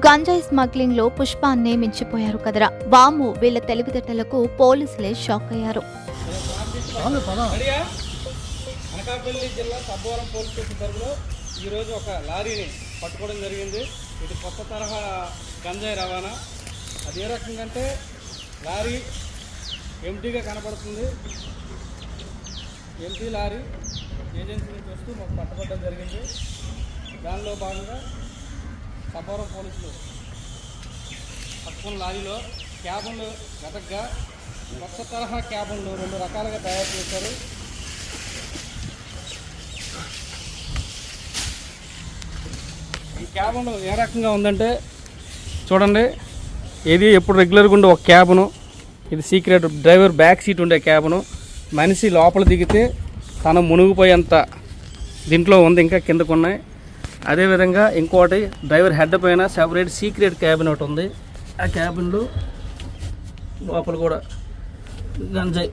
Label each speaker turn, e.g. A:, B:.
A: గంజాయి స్మగ్లింగ్లో పుష్పాన్నే మించిపోయారు కదరా. వాము వీళ్ళ తెలివితేటలకు పోలీసులే షాక్ అయ్యారు.
B: అనకాపల్లి జిల్లా సబ్బవరం పోలీస్ స్టేషన్ తరఫున ఈరోజు ఒక లారీని పట్టుకోవడం జరిగింది. ఇది కొత్త తరహా గంజాయి రవాణా. అది ఏ రకంగా అంటే లారీ ఎంటీగా కనపడుతుంది. ఎంటీ లారీ ఏజెన్సీ నుంచి వస్తూ మాకు పట్టుకోవడం జరిగింది. దానిలో భాగంగా సబ్బవరం పోలీసులు పట్టుకున్న లారీలో క్యాబులు వెతగ్గా కొత్త తరహా క్యాబులు రెండు రకాలుగా తయారు చేశారు. ఈ క్యాబులు ఏ రకంగా ఉందంటే చూడండి ఇది ఎప్పుడు రెగ్యులర్గా ఉండే ఒక క్యాబును ఇది సీక్రెట్ డ్రైవర్ బ్యాక్ సీట్ ఉండే క్యాబును. మనిషి లోపల దిగితే తను మునిగిపోయేంత దీంట్లో ఉంది ఇంకా కిందకు ఉన్నాయి అదేవిధంగా ఇంకోటి డ్రైవర్ హెడ్ పైన సెపరేట్ సీక్రెట్ క్యాబిన్ ఒకటి ఉంది. ఆ క్యాబిన్లో లోపల కూడా గంజాయి